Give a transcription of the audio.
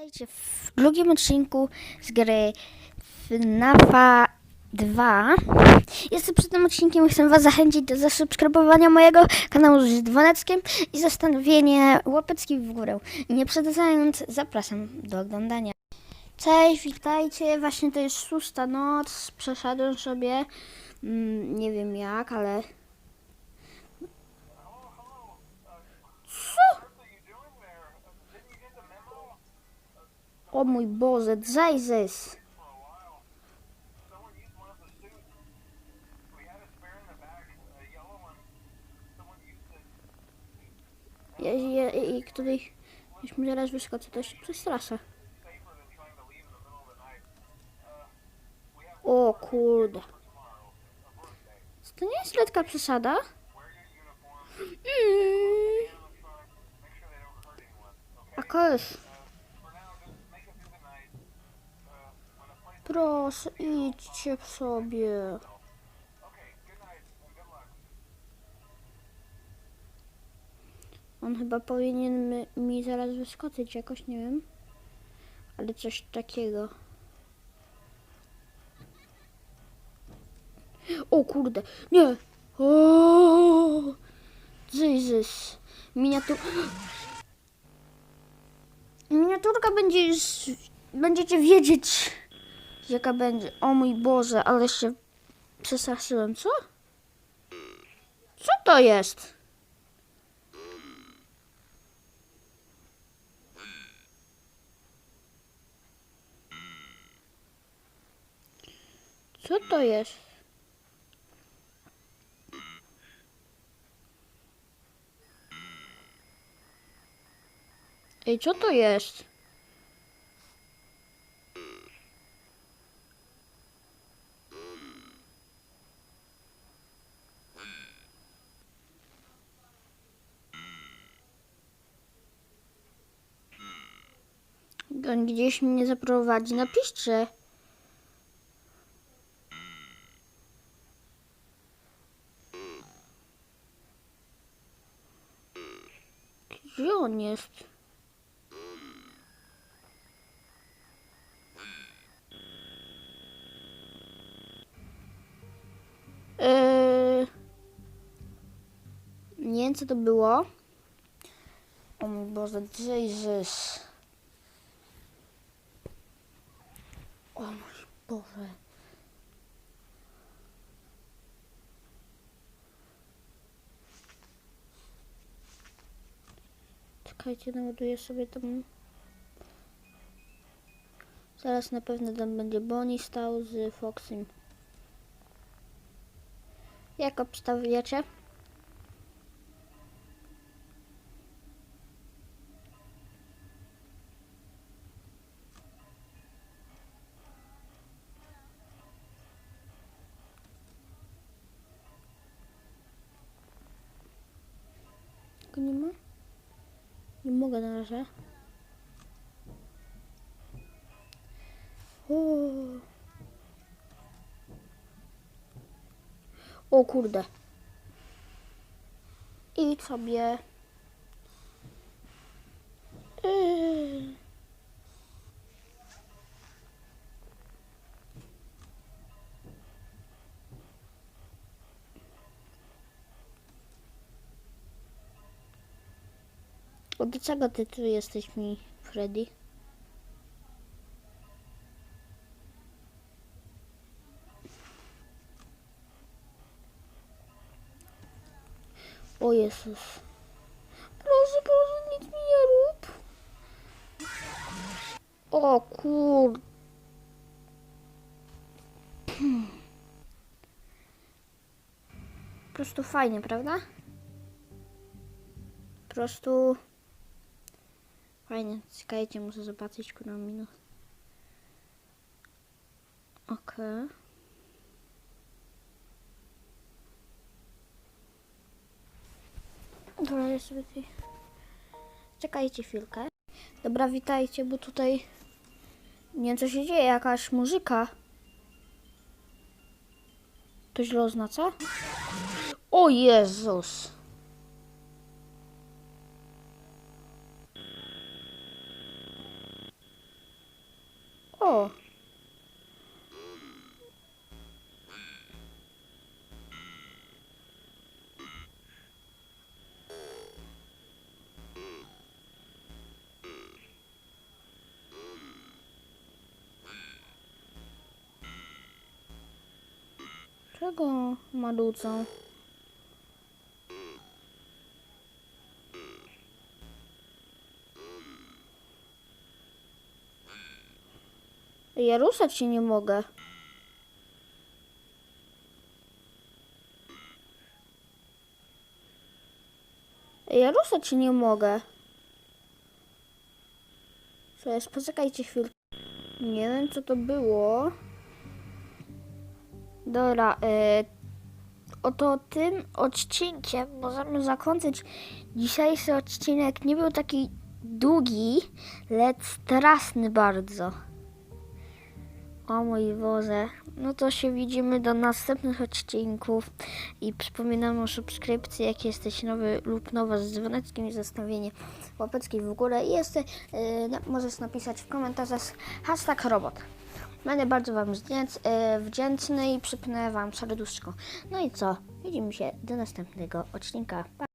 Witajcie w drugim odcinku z gry FNAFa 2. Jestem przed tym odcinkiem i chcę Was zachęcić do zasubskrybowania mojego kanału z dzwoneckiem i zostawienie łapeczki w górę. Nie przedłużając, zapraszam do oglądania. Cześć, witajcie. Właśnie to jest szósta noc. Przeszedłem sobie, mm, nie wiem jak, ale... Co? O mój Boże, Jesus. Ja, ja, I który mi zaraz wyskoczy, to się przestraszę. O kurde. To nie jest lekka przesada? Mm. A koleś. Proszę, idźcie sobie. On chyba powinien mi, mi zaraz wyskoczyć jakoś, nie wiem. Ale coś takiego. O kurde, nie! O, Jesus. Miniatur... Miniaturka będzie. Będziecie wiedzieć, jaka będzie. O mój Boże, ale się przestraszyłem. Co? Co to jest? Co to jest? Ej, co to jest? On gdzieś mnie zaprowadzi. Napiszcie. Gdzie on jest? Eee... Nie wiem co to było. O mój Boże, Jesus. O mój Boże. Czekajcie, naładuję sobie tam. Zaraz na pewno tam będzie Bonnie stał z Foxym. Jak obstawiacie? Go nie ma? Nie mogę na razie. O, o kurde. I sobie. Od czego ty tu jesteś mi, Freddy? O Jezus. Proszę, proszę, nic mi nie rób. O kur... Po prostu fajnie, prawda? Po prostu... Fajnie, czekajcie, muszę zobaczyć, którą minut. Okej. Dobra, ja sobie tutaj... Czekajcie chwilkę. Dobra, witajcie, bo tutaj... Nie co się dzieje, jakaś muzyka. To źle oznacza? O Jezus! Czego malucą? Ja ruszać się nie mogę. Ja ruszać się nie mogę. Co jest? Poczekajcie chwilkę. Nie wiem, co to było. Dobra, y, oto tym odcinkiem możemy zakończyć dzisiejszy odcinek. Nie był taki długi, lecz straszny bardzo. O mój Boże. No to się widzimy do następnych odcinków i przypominam o subskrypcji, jak jesteś nowy lub nowa z dzwoneczkiem i zostawienie łapeczki w górę i jeszcze yy, możesz napisać w komentarzach hashtag robot. Będę bardzo Wam yy, wdzięczny i przypnę Wam serduszko. No i co? Widzimy się do następnego odcinka. Pa!